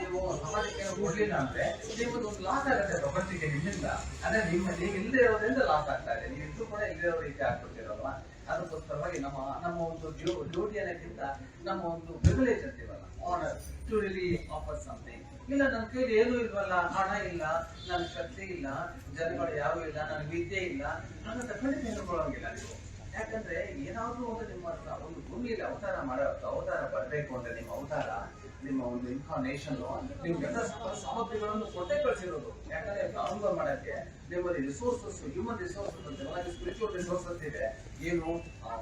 ನೀವು ಸಮಾಜಕ್ಕೆ ಕೊಡ್ಲಿಲ್ಲ ಅಂದ್ರೆ ನಿಮ್ಮದು ಒಂದು ಲಾಸ್ ಆಗುತ್ತೆ ಪ್ರಪಂಚಕ್ಕೆ ನಿಮ್ಮಿಂದ. ಅಂದ್ರೆ ನಿಮ್ಮ, ನೀವು ಇಲ್ಲದೆ ಇರೋದ್ರಿಂದ ಲಾಸ್ ಆಗ್ತಾ ಇದೆ. ನೀವು ಇದ್ದು ಕೂಡ ಇಲ್ಲದೆ ಇರೋ ರೀತಿ ಆಗ್ಬಿಟ್ಟಿರಲ್ವ? ಅದಕ್ಕೋಸ್ಕರವಾಗಿ ನಮ್ಮ ನಮ್ಮ ಒಂದು ಡ್ಯೂಟಿ ಅನ್ನೋಕ್ಕಿಂತ ನಮ್ಮ ಒಂದು ಪ್ರಿವಿಲೇಜ್ ಅಂತೀವಲ್ಲ honour to really offer something ಇಲ್ಲ, ನನ್ನ ಕೈಲಿ ಏನೂ ಇಲ್ವಲ್ಲ, ಹಣ ಇಲ್ಲ, ನನ್ನ ಶಕ್ತಿ ಇಲ್ಲ, ಜನಗಳು ಯಾರು ಇಲ್ಲ ನನ್ನ ವಿದ್ಯೆ ಇಲ್ಲ, ನನ್ನ ಖಂಡಿತ ಹೇಳ್ಕೊಳ್ಳೋಂಗಿಲ್ಲ ನೀವು. ಯಾಕಂದ್ರೆ ಏನಾದ್ರೂ ಒಂದು ನಿಮ್ಮ ಒಂದು ಭೂಮಿಯಲ್ಲಿ ಅವತಾರ ಮಾಡೋ, ಅವತಾರ ಬರಬೇಕು ಅಂದ್ರೆ ನಿಮ್ಮ ಅವತಾರ, ನಿಮ್ಮ ಒಂದು ಇನ್ಫಾರ್ಮೇಶನ್ ನಿಮ್ಗೆಲ್ಲ ಸಮ- ಸಾಮಗ್ರಿಗಳನ್ನು ಕೊಟ್ಟೆ ಕಳಿಸಿರೋದು. ಯಾಕಂದ್ರೆ ಪ್ರಾರಂಭ ಮಾಡಕ್ಕೆ ನಿಮ್ಮಲ್ಲಿ ರಿಸೋರ್ಸಸ್ ಹ್ಯೂಮನ್ ರಿಸೋರ್ಸಸ್ ಅಂತ ಸ್ಪಿರಿಚುವಲ್ ರಿಸೋರ್ಸಸ್ ಇದೆ. ಏನು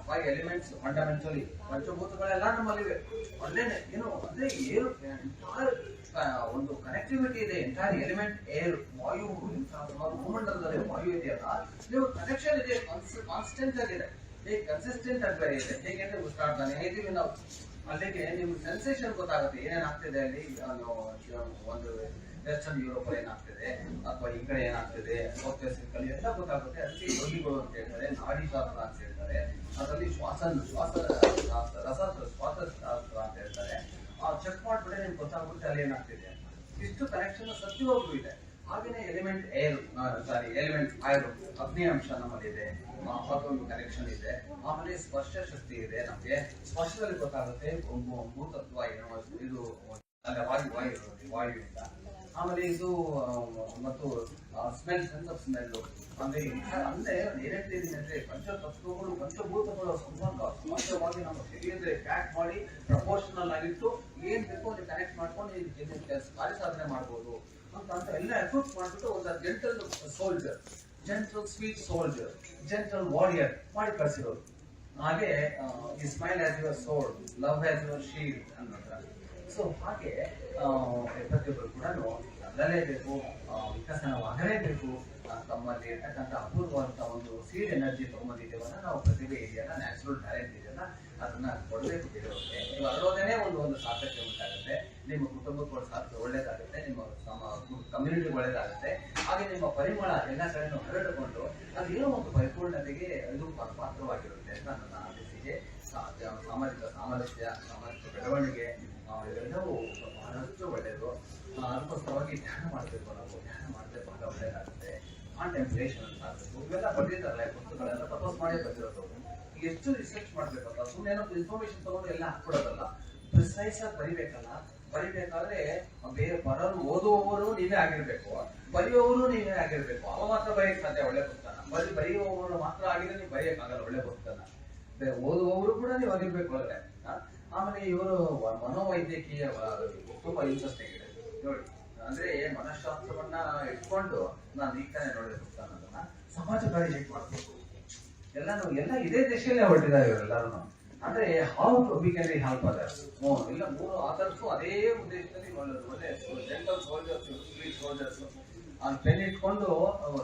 ಫೈವ್ ಎಲಿಮೆಂಟ್ಸ್ ಫಂಡಮೆಂಟಲಿ ಪಂಚಭೂತಗಳೆಲ್ಲ ನಮ್ಮಲ್ಲಿವೆ. ಒಳ್ಳೆನೆ, ಏನು, ಅಂದ್ರೆ ಏನು ಒಂದು ಕನೆಕ್ಟಿವಿಟಿ ಇದೆ ಎಂಟೈರ್ ಎಲಿಮೆಂಟ್ ಏರ್ ವಾಯು ಭೂಮಂಡಲದಲ್ಲಿ ವಾಯು ಇದೆಯಲ್ಲ, ನೀವು ಕನೆಕ್ಷನ್ ಇದೆ ಕಾನ್ಸ್ಟೆಂಟ್ ಆಗಿದೆ. ಹೇಗೆ ಕನ್ಸಿಸ್ಟೆಂಟ್ ಬೇರೆ ಇದೆ. ಹೇಗೆ ಅಂದ್ರೆ ಸ್ಟಾರ್ಟ್ ನಾನು ಹೇಳ್ತೀವಿ ನಾವು. ಅಲ್ಲಿಗೆ ನಿಮ್ಗೆ ಸೆನ್ಸೇಷನ್ ಗೊತ್ತಾಗುತ್ತೆ. ಏನೇನಾಗ್ತಿದೆ ಅಲ್ಲಿ? ಒಂದು ವೆಸ್ಟರ್ನ್ ಯುರೋಪ್ ಏನಾಗ್ತಿದೆ? ಅಥವಾ ಈ ಕಡೆ ಏನಾಗ್ತಿದೆ? ಎಲ್ಲ ಗೊತ್ತಾಗುತ್ತೆ. ಅಲ್ಲಿ ಯೋಗಿಗಳು ಅಂತ ಹೇಳ್ತಾರೆ, ನಾಡಿ ಶಾಸ್ತ್ರ ಅಂತ ಹೇಳ್ತಾರೆ. ಅದರಲ್ಲಿ ಶ್ವಾಸ ಶ್ವಾಸ ಶಾಸ್ತ್ರ ರಸ ಶ್ವಾಸ ಶಾಸ್ತ್ರ ಅಂತ ಹೇಳ್ತಾರೆ. ಆ ಚೆಕ್ ಮಾಡ್ಬಿಟ್ರೆ ನಿಮ್ಗೆ ಗೊತ್ತಾಗುತ್ತೆ ಅಲ್ಲಿ ಏನಾಗ್ತಿದೆ ಇಷ್ಟು ಕನೆಕ್ಷನ್ ಸತ್ಯವಾಗ್ಲೂ ಇದೆ. ಹಾಗೇನೆ element air sorry element fire ಅಗ್ನಿ ಅಂಶ ನಮ್ಮಲ್ಲಿ ಇದೆ. ಆ, ಅದೊಂದು ಕನೆಕ್ಷನ್ ಇದೆ. ಆಮೇಲೆ ಸ್ಪರ್ಶ ಶಕ್ತಿ ಇದೆ ನಮಗೆ. ಸ್ಪರ್ಶದಲ್ಲಿ ಗೊತ್ತಾಗುತ್ತೆ ಒಂದು ಭೂತತ್ವ ಏನು ಇದು ಅಂದ್ರೆ ವಾಯು ವಾಯು ಅಂತ. ಆಮೇಲೆ ಇದು ಮತ್ತು ಸ್ಮೆಲ್ ಸೆನ್ಸ್ ಆಫ್ ಸ್ಮೆಲ್ ಅಂದ್ರೆ ಅಂದ್ರೆ ಏನಂತ ಹೇಳ್ತಿದ್ದೀನಿ ಅಂದ್ರೆ ಪಂಚತತ್ವಗಳು ಪಂಚಭೂತಗಳ ಸಂಬಂಧ ಸಮಾಜವಾಗಿ ನಮ್ಮ ಶರೀರದಲ್ಲಿ ಪ್ಯಾಕ್ ಮಾಡಿ ಪ್ರಪೋರ್ಷನಲ್ ಆಗಿಟ್ಟು ಏನ್ ಬೇಕು ಅಲ್ಲಿ ಕನೆಕ್ಟ್ ಮಾಡ್ಕೊಂಡು ಕಾರ್ಯ ಸಾಧನೆ ಮಾಡ್ಬೋದು. ಅಂತ ಎಲ್ಲ ಎಫರ್ಟ್ ಮಾಡ್ಬಿಟ್ಟು ಒಂದು gentle soldier gentle sweet soldier gentle warrior ಮಾಡಿ ಕಳಿಸಿರೋರು. ಹಾಗೆ smile smile has your soul love has your shield ಅನ್ನೋದ್ರ. ಸೊ ಹಾಗೆ ಪ್ರತಿಯೊಬ್ಬರು ಕೂಡ ಅಲ್ಲಲೇಬೇಕು ವಿಕಸನವಾಗಲೇಬೇಕು ತಮ್ಮಲ್ಲಿ ಇರ್ತಕ್ಕಂಥ ಅಪೂರ್ವವಂತ ಒಂದು ಸೀಡ್ ಎನರ್ಜಿ ತಗೊಂಬಂದಿದ್ದೇವಲ್ಲ ನಾವು ಪ್ರತಿಭೆ ಇದೆಯಲ್ಲ ನ್ಯಾಚುರಲ್ ಟ್ಯಾಲೆಂಟ್ ಇದೆಯಲ್ಲ, ಅದನ್ನ ಕೊಡಬೇಕು ಬೇರೆಯವ್ರಿಗೆ. ನೀವು ಒಂದು ಒಂದು ಸಾಧ್ಯತೆ ಉಂಟಾಗುತ್ತೆ. ನಿಮ್ಮ ಕುಟುಂಬಕ್ಕೂ ಸಾಧ್ಯ ಒಳ್ಳೇದಾಗುತ್ತೆ, ನಿಮ್ಮ ಕಮ್ಯುನಿಟಿ ಒಳ್ಳೇದಾಗುತ್ತೆ. ಹಾಗೆ ನಿಮ್ಮ ಪರಿಮಳ, ಎಲ್ಲ ಕಡೆನೂ ಹರಡಿಕೊಂಡು ಅದು ಏನೋ ಒಂದು ಪರಿಪೂರ್ಣತೆಗೆ ಇದು ಪಾತ್ರವಾಗಿರುತ್ತೆ ಅಂತ ನನ್ನ ಅನಿಸಿಕೆ ಸಾ- ಸಾಮಾಜಿಕ ಸಾಮರಸ್ಯ, ಸಾಮಾಜಿಕ ಬೆಳವಣಿಗೆ ಇವೆಲ್ಲವೂ ಬಹಳಷ್ಟು ಒಳ್ಳೆಯದು. ಅದಕ್ಕೋಸ್ಕರವಾಗಿ ಧ್ಯಾನ ಮಾಡಬೇಕು, ನಾವು ಧ್ಯಾನ ಮಾಡಿದ್ರೆ ಬಹಳ ಒಳ್ಳೆಯದಾಗುತ್ತೆ. ಕಾಂಟೆಂಪ್ಲೇಷನ್ ಅಂತ ಆಗಬೇಕು. ಇವೆಲ್ಲ ಬಂದಿದ್ದಾರಲ್ಲ ಪುಸ್ತಕಗಳೆಲ್ಲ ತಪಸ್ ಮಾಡಿ ಬಂದಿರೋದು. ಎಷ್ಟು ರಿಸರ್ಚ್ ಮಾಡಬೇಕಲ್ಲ ಸುಮ್ಮನೆ ಇನ್ಫಾರ್ಮೇಶನ್ ತಗೊಂಡು ಎಲ್ಲ ಹಾಕ್ಬಿಡೋದಲ್ಲ. ಪ್ರಿಸೈಸ್ ಆಗಿ ಬರಿಬೇಕಲ್ಲ. ಬರಿಬೇಕಾದ್ರೆ ಬೇರೆ ಬರೋರು ಓದುವವರು ನೀವೇ ಆಗಿರ್ಬೇಕು. ಬರೆಯುವವರು ನೀವೇ ಆಗಿರ್ಬೇಕು. ಅವ ಮಾತ್ರ ಬರೆಯಕ್ ಸಾಧ್ಯ ಒಳ್ಳೆ ಪುಸ್ತಕ. ಬರಿ, ಬರೆಯುವವರು ಮಾತ್ರ ಆಗಿದ್ರೆ ನೀವು ಬರೆಯಕ್ಕಾಗಲ್ಲ, ಒಳ್ಳೆ ಪುಸ್ತಕ. ಓದುವವರು ಕೂಡ ನೀವು ಆಗಿರ್ಬೇಕು ಒಳಗಡೆ ಆಮೇಲೆ ಇವರು ಮನೋವೈದ್ಯಕೀಯ ತುಂಬ ಇಂಟ್ರೆಸ್ಟಿಂಗ್ ಇದೆ ನೋಡಿ, ಅಂದ್ರೆ ಮನಃಶಾಸ್ತ್ರವನ್ನ ಇಟ್ಕೊಂಡು ನಾನು ಈಗ ತಾನೇ ನೋಡಿದ ಪುಸ್ತಕ ಸಮಾಜ ಕಾರ್ಯ ಹೇಗೆ ಮಾಡ್ಬೇಕು. ಎಲ್ಲಾನು, ಎಲ್ಲ ಇದೇ ದೇಶದಲ್ಲೇ ಹೊರಟಿದ್ದಾರೆ ಇವರೆಲ್ಲರೂ ಅಂದ್ರೆ how to we can help others ಇಲ್ಲ, ಮೂರು ಆದರ್ಸು ಅದೇ ಉದ್ದೇಶದಲ್ಲಿ ಮಾಡೋದು. ಒಳ್ಳೆ ಜೆಂಟಲ್ ಸೋಲ್ಜರ್ಸ್ ಇಂಗ್ಲಿಷ್ ಸೋಲ್ಜರ್ಸ್ ಅವ್ನು ಪೆನ್ ಇಟ್ಕೊಂಡು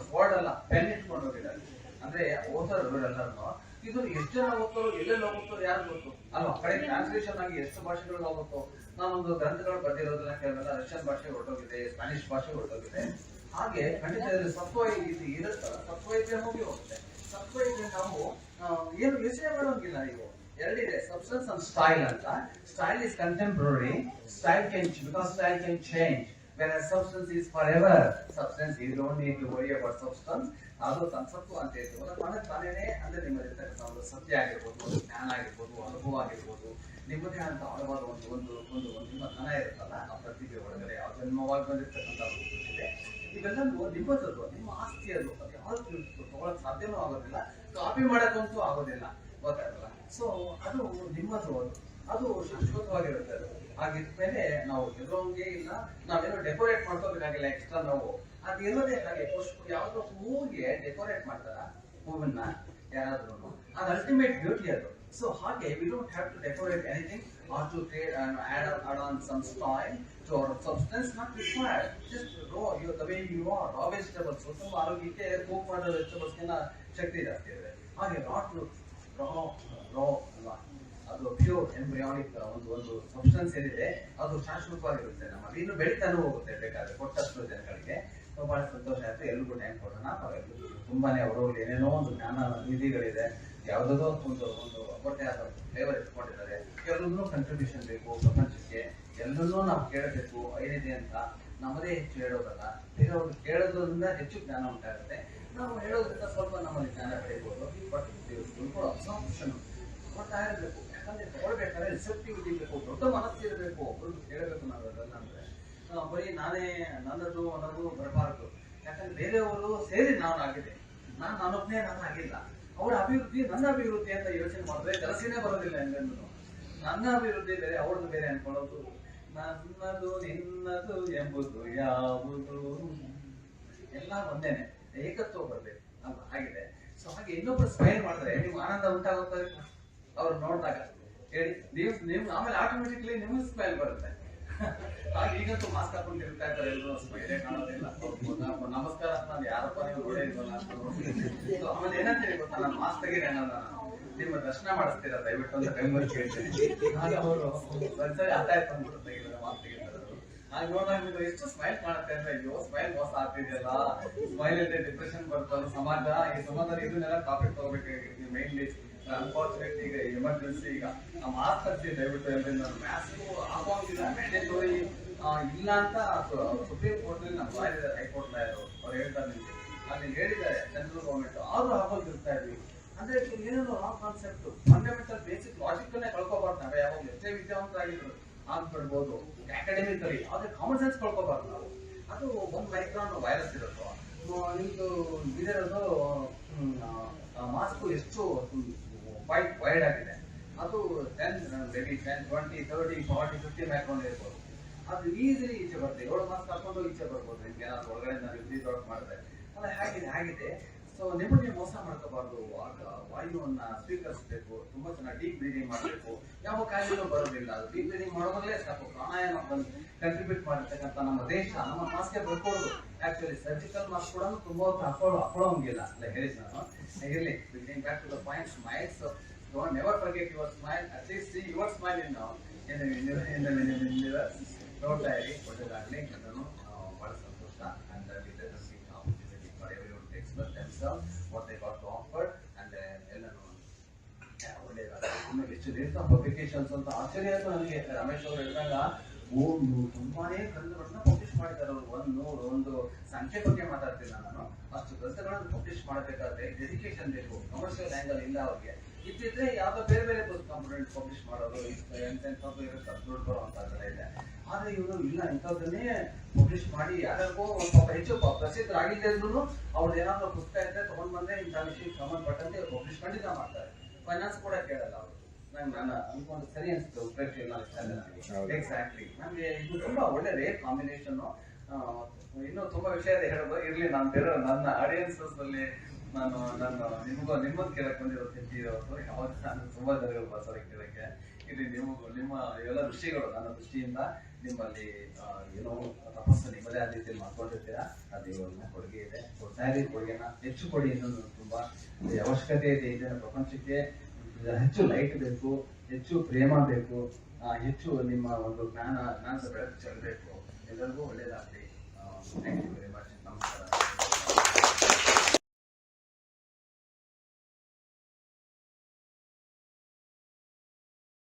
ಸ್ವಾರ್ಡ್ ಅಲ್ಲ ಪೆನ್ ಇಟ್ಕೊಂಡು ಹೋಗಿದ್ದಾರೆ. ಅಂದ್ರೆ ಓದರ್ ಇವರೆಲ್ಲರೂ ಇದು ಎಷ್ಟು ಜನ ಓದ್ತಾರೋ, ಎಲ್ಲೆಲ್ಲಿ ಹೋಗುತ್ತೋ ಯಾರು ಗೊತ್ತು. ಅಲ್ವಾ? ಕಡೆ ಟ್ರಾನ್ಸ್ಲೇಷನ್ ಆಗಿ ಎಷ್ಟು ಭಾಷೆಗಳು ಹೋಗುತ್ತೋ ನಾವೊಂದು ಗ್ರಂಥಗಳು ಬರ್ದಿರೋದನ್ನ ಕೇಳಲ್ಲ ರಷ್ಯನ್ ಭಾಷೆ ಹೊರಟೋಗಿದೆ, ಸ್ಪ್ಯಾನಿಷ್ ಭಾಷೆ ಹೊರಟೋಗಿದೆ. ಹಾಗೆ ಖಂಡಿತ ಇದ್ರೆ ಸತ್ವ ಇದು ಇರುತ್ತಲ್ಲ ಸತ್ವ ಇದ್ರೆ ಹೋಗಿ ಹೋಗುತ್ತೆ. ಸತ್ವ ನಾವು ಏನು ವಿಷಯ ಮಾಡೋಂಗಿಲ್ಲ ನೀವು. ಎರಡಿದೆ. ಸಬ್ಸ್ಟೆನ್ಸ್ ಅಂಡ್ ಸ್ಟೈಲ್ ಅಂತ. Style is contemporary style can because style can change whereas substance is forever, substance, you don't need to worry about substance. ಅದು ತತ್ವ ಅಂತ ಹೇಳ್ತೀವಲ್ಲ ತಾನೇ ತಾನೇನೆ ಅಂದ್ರೆ ನಿಮ್ಮಲ್ಲಿರ್ತಕ್ಕಂಥ ಒಂದು ಸತ್ಯ ಆಗಿರ್ಬೋದು, ಒಂದು ಜ್ಞಾನ ಆಗಿರ್ಬೋದು ಅನುಭವ ಆಗಿರ್ಬೋದು. ನಿಮ್ಮದೇ ಅಂತ ಆಳವಾದ ಒಂದು ಒಂದು ಒಂದು ನಿಮ್ಮ ತನ ಇರುತ್ತಲ್ಲ, ಆ ಪ್ರತಿಭೆ ಒಳಗಡೆ ಯಾವ ಜನ್ಮವಾಗಿ ಬಂದಿರ್ತಕ್ಕಂಥ ಇದೆ ಇವೆಲ್ಲವೂ ನಿಮ್ಮದದು ನಿಮ್ಮ ಆಸ್ತಿ ಅದು ಅದು ಯಾವ್ದು ತಗೊಳಕ್ ಸಾಧ್ಯನೂ ಆಗೋದಿಲ್ಲ. ಕಾಪಿ ಮಾಡಕ್ಕಂತೂ ಆಗೋದಿಲ್ಲ. ಗೊತ್ತಾಗಲ್ಲ ಸೊ ಅದು ನಿಮ್ಮದು, ಅದು ಅದು ಶಾಶ್ವತವಾಗಿರುತ್ತೆ ಅದು. ಹಾಗಿದ್ಮೇಲೆ ನಾವು ಎದುರೋಂಗೆ ಇಲ್ಲ, ನಾವೇನೋ ಡೆಕೋರೇಟ್ ಮಾಡ್ಕೋಬೇಕಾಗಿಲ್ಲ ಎಕ್ಸ್ಟ್ರಾ ನಾವು. ಅದು ಇಲ್ಲದೆ ಹಾಗೆ ಪುಷ್ಪ ಯಾವುದೋ ಹೂವಿಗೆ ಡೆಕೋರೇಟ್ ಮಾಡ್ತಾರ? ಹೂವನ್ನ ಯಾರಾದ್ರೂ ಅದು ಅಲ್ಟಿಮೇಟ್ ಬ್ಯೂಟಿ ಅದು. ಸೊ ಹಾಗೆ we don't have to decorate anything or to create add on some style to our substance not required just raw you the way you are raw vegetables ತುಂಬ ಆರೋಗ್ಯಕ್ಕೆ ಕೂಕ್ ಮಾಡೋ ವೆಜಿಟೇಬಲ್ಸ್ಗಿನ್ನ ಶಕ್ತಿ ಜಾಸ್ತಿ ಇದೆ. ಹಾಗೆ ರಾಟ್ ರಾ ರಾ ಅಲ್ವಾ ಅದು ಪ್ಯೂರ್ ಎಂಬ್ರಿಯಾನಿಕ್ ಒಂದು ಒಂದು ಸಬ್ಸ್ಟೆನ್ಸ್ ಏನಿದೆ ಅದು ಶಾಶ್ವತವಾಗಿರುತ್ತೆ ನಮ್ಮಲ್ಲಿ ಇನ್ನು ಬೆಳಿತಾನೂ ಹೋಗುತ್ತೆ ಬೇಕಾದ್ರೆ ಕೊಟ್ಟಷ್ಟು ಜನಗಳಿಗೆ ಬಹಳ ಸಂತೋಷ ಆಯ್ತು ಎಲ್ರಿಗೂ ಟೈಮ್ ಕೊಡೋಣ ನಾವೆಲ್ಲರೂ ತುಂಬಾನೇ ಅವರು ಏನೇನೋ ಒಂದು ಜ್ಞಾನ ನಿಧಿಗಳಿದೆ ಯಾವುದೋ ಒಂದು ಒಂದು ಒಬ್ಬಟ್ಟೆ ಆದ ಫ್ಲೇವರ್ ಇಟ್ಕೊಂಡಿದ್ದಾರೆ ಎಲ್ಲರೂ ಕಂಟ್ರಿಬ್ಯೂಷನ್ ಬೇಕು ಪ್ರಪಂಚಕ್ಕೆ ಎಲ್ಲರನ್ನೂ ನಾವು ಕೇಳಬೇಕು ಏನಿದೆ ಅಂತ ನಮ್ಮದೇ ಹೆಚ್ಚು ಹೇಳೋದಲ್ಲ. ಬೇರೆಯವ್ರು ಕೇಳೋದ್ರಿಂದ ಹೆಚ್ಚು ಜ್ಞಾನ ಉಂಟಾಗುತ್ತೆ. ನಾವು ಹೇಳೋದ್ರಿಂದ ಸ್ವಲ್ಪ ನಮ್ಮಲ್ಲಿ ಜ್ಞಾನ ಪಡೆಯಬಹುದು ತಿಳ್ಕೊಳ್ಳೋ ಅಬ್ಸಾರ್ಪ್ಷನ್ ಕೊಡ್ತಾ ಇರಬೇಕು ಯಾಕಂದ್ರೆ ತಗೊಳ್ಬೇಕಾದ್ರೆ ರಿಸೆಪ್ಟಿವಿಟಿ ಬೇಕು, ದೊಡ್ಡ ಮನಸ್ಸು ಇರಬೇಕು. ಒಬ್ರು ಹೇಳಬೇಕು ನಾವು ಅದೆಲ್ಲ ಅಂದ್ರೆ. ಬರೀ ನಾನೇ ನನ್ನದು ಅನ್ನೋದು ಬರಬಾರದು. ಯಾಕಂದ್ರೆ ಬೇರೆಯವರು ಸೇರಿ ನಾನು ಆಗಿದೆ. ನಾನು ನಾನೊಬ್ಬನೇ ನಾನು ಆಗಿಲ್ಲ ಅವರ ಅಭಿವೃದ್ಧಿ ನನ್ನ ಅಭಿವೃದ್ಧಿ ಅಂತ ಯೋಚನೆ ಮಾಡಿದ್ರೆ ಕೆಲಸನೇ ಬರೋದಿಲ್ಲ ಎಂದೆಂದು ನನ್ನ ಅಭಿವೃದ್ಧಿ ಬೇರೆ, ಅವ್ರದ್ದು ಬೇರೆ ಅನ್ಕೊಳ್ಳೋದು. ನನ್ನದು ನಿನ್ನದು ಎಂಬುದು ಯಾವುದು? ಎಲ್ಲ ಒಂದೇನೆ, ಏಕತ್ವ ಬರ್ಬೇಕು. ಅಲ್ವಾ ಆಗಿದೆ ಸೊ ಹಾಗೆ ಇನ್ನೊಬ್ರು ಸ್ಮೈಲ್ ಮಾಡಿದ್ರೆ ನಿಮ್ಗೆ ಆನಂದ ಉಂಟಾಗುತ್ತೆ? ಅವ್ರು ನೋಡಿದಾಗ. ಹೇಳಿ, ನೀವು ನೀವು ಆಮೇಲೆ ಆಟೋಮೆಟಿಕ್ಲಿ ನಿಮ್ಗೆ ಸ್ಮೈಲ್ ಬರುತ್ತೆ. ಹಾಗೆ ಈಗಂತೂ ಮಾಸ್ಕ್ ಹಾಕೊಂಡು ಇರ್ತಾ ಇದ್ದಾರೆ ಎಲ್ಲರೂ. ಸ್ಮೈಲೇ ಕಾಣೋದಿಲ್ಲ. ನಮಸ್ಕಾರ ನಾನು ಯಾರಪ್ಪ ನೀವು ನೋಡೇ ಇಲ್ವಲ್ಲ ಆಮೇಲೆ ಏನಂತೇಳಿ ಗೊತ್ತಾ? ನಾನು ಮಾಸ್ಕ್ ತೆಗೀರಿ ನಾನು ನಿಮ್ಮ ದರ್ಶನ ಮಾಡಿಸ್ತೀರಾ? ದಯವಿಟ್ಟು ಅಂತ ಬೆಂಬಲ ಕೇಳ್ತೀನಿ. ಆಗ ಅವರು ಒಂದ್ಸರಿ ಅರ್ಥ ಆಯ್ತು ಅಂದ್ಬಿಟ್ಟು ಮಾತು ಹಾಗೆ ನೋಡಿದಾಗ ಎಷ್ಟು ಸ್ಮೈಲ್ ಮಾಡುತ್ತೆ ಅಂದ್ರೆ, ಅಯ್ಯೋ ಸ್ಮೈಲ್ ಮೋಸ ಆಗ್ತಿದೆಯಲ್ಲ. ಸ್ಮೈಲ್ ಇಲ್ಲದೆ ಡಿಪ್ರೆಷನ್ ಬರ್ತದೆ ಸಮಾಜ. ಈ ಸಮಾಜದಲ್ಲಿ ಇದನ್ನೆಲ್ಲ ಟಾಪಿಕ್ ತಗೋಬೇಕಾಗಿತ್ತು ಮೈನ್ಲಿ ಅನ್ಫಾರ್ಚುನೇಟ್ ಈಗ ಎಮರ್ಜೆನ್ಸಿ ಈಗ. ಆ ಮಾಸ್ಕ್ ಹಚ್ಚಿ ದಯವಿಟ್ಟು ಎಲ್ಲರಿಂದ ಮ್ಯಾಸ್ಕು ಹಾಕೋಂಗಿಲ್ಲ ಮ್ಯಾಂಡೇಟರಿ ಇಲ್ಲ ಅಂತ ಸುಪ್ರೀಂ ಕೋರ್ಟ್ನಲ್ಲಿ ನಮ್ಮ ಮಾಡಿದ್ದಾರೆ ಹೈಕೋರ್ಟ್ ಲಾಯರ್ ಅವ್ರು ಹೇಳ್ತಾರೆ ನಿಮ್ಗೆ. ಅಲ್ಲಿ ಹೇಳಿದ್ದಾರೆ ಸೆಂಟ್ರಲ್ ಗೌರ್ಮೆಂಟ್ ಆದ್ರೂ ಹಾಕೋದಿರ್ತಾ ಇದ್ವಿ ಅಂದ್ರೆ ಏನೇನು ಆ ಕಾನ್ಸೆಪ್ಟ್ ಫಂಡಮೆಂಟಲ್ ಬೇಸಿಕ್ ಲಾಜಿಕ್ ಅನ್ನೇ ಕಳ್ಕೋಬಾರ್ದು ನಾವೇ. ಯಾವಾಗ ಎಷ್ಟೇ ವಿದ್ಯಾವಂತರಾಗಿದ್ರು ಆಗ್ಬಿಡ್ಬೋದು ಅಕಾಡೆಮಿಕಲಿ ಆದ್ರೆ ಕಾಮನ್ ಸೆನ್ಸ್ ಕಳ್ಕೊಬಾರ್ದು ನಾವು. ಅದು ಒಂದು ಮೈಕ್ರಾನ್ ವೈರಸ್ ಇರುತ್ತೋ ನಿಮ್ದು ಇದಿರೋದು ಮಾಸ್ಕ್ ಎಷ್ಟು ವೈಡ್ ವೈಡ್ ಆಗಿದೆ. ಅದು ten maybe ten twenty thirty forty fifty micron ಇರ್ಬೋದು. ಅದು ಈಸಿಲಿ ಈಚೆ ಬರುತ್ತೆ ಏಳು ಮಾಸ್ಕ್ ಹಾಕೊಂಡು ಈಚೆ ಬರ್ಬೋದು. ನಿಮ್ಗೆ ಏನಾದ್ರು ಒಳಗಡೆ ನಾನು ದೊಡ್ಡ ಮಾಡಿದ್ರೆ. ಅಲ್ಲ ಹೇಗಿದೆ ಆಗಿದೆ ಸೊ ನಿಮ್ಮನ್ನೇ ಮೋಸ ಮಾಡ್ಕೋಬಾರ್ದು. ವಾಯುವನ್ನ ಸ್ವೀಕರಿಸಬೇಕು. ತುಂಬಾ ಚೆನ್ನಾಗಿ ಡೀಪ್ ಬ್ರೀದಿಂಗ್ ಮಾಡಬೇಕು. ಯಾವ ಕಾಯಿಲೆನೂ ಬರೋದಿಲ್ಲ. ಡೀಪ್ ಬ್ರೀದಿಂಗ್ ಮಾಡೋದಾಗಲೇ ಸಾಕು ಪ್ರಾಣಾಯಾಮ ಬಂದು ಕಂಟ್ರಿಬ್ಯೂಟ್ ಮಾಡಿರ್ತಕ್ಕಂಥ ನಮ್ಮ ದೇಶ, ನಮ್ಮ ಮಾಸ್ಕೆ ಬರ್ಕೊಡೋದು ಆಕ್ಚುಲಿ ಸರ್ಜಿಕಲ್ ಮಾಸ್ಕ್ ಕೂಡ ತುಂಬಾ ಹೊತ್ತು ಹಾಕೊಳ್ಳೋ ಹಾಕೊಳ್ಳೋಂಗಿಲ್ಲ ಅಲ್ಲ ಹೇಳಿದ್ ನಾನು ಇರಲಿ. Building back to the point smiles don't never forget your smile at least see your smile in ನಾವು ನೋಡ್ತಾ ಇರಿ ಒಳ್ಳೇದಾಗ್ಲಿ. ಎಲ್ಲರೂ ಬಹಳ ಸಂತೋಷ and opportunity for everyone themselves what they got to offer and ಎಲ್ಲನೂ ಆಮೇಲೆ ಎಷ್ಟು ದಿವಸ ಪಬ್ಲಿಕೇಶನ್ಸ್ ಅಂತ ಆಶ್ಚರ್ಯ ಆಯ್ತು ನನಗೆ. ರಮೇಶ್ ಅವರು ಹೇಳಿದಾಗ ಒಂದು ತುಂಬಾನೇ ಗ್ರಂಥಗಳನ್ನ ಪಬ್ಲಿಷ್ ಮಾಡಿದ್ದಾರೆ ಅವರು. ಒಂದು ಒಂದು ಸಂಖ್ಯೆ ಬಗ್ಗೆ ಮಾತಾಡ್ತಿಲ್ಲ ನಾನು. ಅಷ್ಟು ಗ್ರಂಥಗಳನ್ನು ಪಬ್ಲಿಷ್ ಮಾಡಬೇಕಾದ್ರೆ ಡೆಡಿಕೇಶನ್ ಬೇಕು. ಕಮರ್ಷಿಯಲ್ ಆ್ಯಂಗಲ್ ಇಲ್ಲ ಅವ್ರಿಗೆ. ಇದ್ದಿದ್ರೆ ಯಾವ್ದೋ ಬೇರೆ ಬೇರೆ ಪಬ್ಲಿಷ್ ಮಾಡೋದು ಎಂತೆಂಥದ್ದು ಇರುತ್ತೆ ದುಡ್ಡು ಬರುವಂತದ್ದೆಲ್ಲ ಇದೆ. ಆದ್ರೆ ಇವರು ಇಲ್ಲ ಇಂಥದ್ದನ್ನೇ ಪಬ್ಲಿಷ್ ಮಾಡಿ ಯಾರ್ಯಾರಿಗೋ ಪಾಪ ಸ್ವಲ್ಪ ಹೆಚ್ಚು ಪ್ರಸಿದ್ಧರಾಗಿದೆ ಪ್ರಸಿದ್ಧರಾಗಿದ್ದೆ ಅಂದ್ರೂ ಅವ್ರದ್ದು ಏನಾದ್ರು ಪುಸ್ತಕ ಇದ್ರೆ ತಗೊಂಡ್ ಬಂದ್ರೆ ಇಂಥ ವಿಷಯಕ್ಕೆ ಸಂಬಂಧಪಟ್ಟಂತೆ ಪಬ್ಲಿಷ್ ಖಂಡಿತ ಮಾಡ್ತಾರೆ. ಫೈನಾನ್ಸ್ ಕೂಡ ಕೇಳಲ್ಲ ಅವರು. ನಂಗೆ ನಾನು ಅನ್ಕೊಂಡು ಸರಿ ನನಗೆ ಎಕ್ಸಾಕ್ಟ್ಲಿ ನಮ್ಗೆ ಇದು ತುಂಬಾ ಒಳ್ಳೆ ರೇ ಕಾಂಬಿನೇಷನ್ ಇನ್ನೂ ತುಂಬಾ ವಿಷಯ ಹೇಳೋದು ಇರ್ಲಿ ನಾನು ಬೇರೆ ನನ್ನ ಆಡಿಯನ್ಸಸ್ ಅಲ್ಲಿ ನಾನು ನನ್ನ ನಿಮಗೂ ನಿಮ್ಮದು ಕೇಳಕ್ ಬಂದಿರೋದು ಇರೋದು ಯಾವಾಗ ನಾನು ತುಂಬಾ ಜನಗಳು ಬರ್ತಾರೆ ಕೇಳಕ್ಕೆ. ಇಲ್ಲಿ ನಿಮಗೂ ನಿಮ್ಮ ಎಲ್ಲ ಋಷಿಗಳು ನನ್ನ ದೃಷ್ಟಿಯಿಂದ ನಿಮ್ಮಲ್ಲಿ ಆ, ಏನೋ ತಪಸ್ಸು ನಿಮ್ಮದೇ ಆದ ರೀತಿಯಲ್ಲಿ ಮಾಡ್ಕೊಂಡಿರ್ತೀರಾ ಅದು ದೇವರನ್ನ ಕೊಡುಗೆ ಇದೆ. ಕೊಡ್ತಾ ಇರಿ ಕೊಡುಗೆನ ಹೆಚ್ಚು ಕೊಡಿ ಅನ್ನೋದು ತುಂಬಾ ಅವಶ್ಯಕತೆ ಇದೆ. ಇದನ್ನ ಪ್ರಪಂಚಕ್ಕೆ ಹೆಚ್ಚು ಲೈಟ್ ಬೇಕು ಹೆಚ್ಚು ಪ್ರೇಮ ಬೇಕು ಹೆಚ್ಚು ನಿಮ್ಮ ಒಂದು ಜ್ಞಾನ ಜ್ಞಾನದ ಬೆಳಕು ಚೆಲ್ಲಬೇಕು. ಎಲ್ಲರಿಗೂ ಒಳ್ಳೇದಾಗಲಿ. ಥ್ಯಾಂಕ್ ಯು ವೆರಿ ಮಚ್ ನಮಸ್ಕಾರ.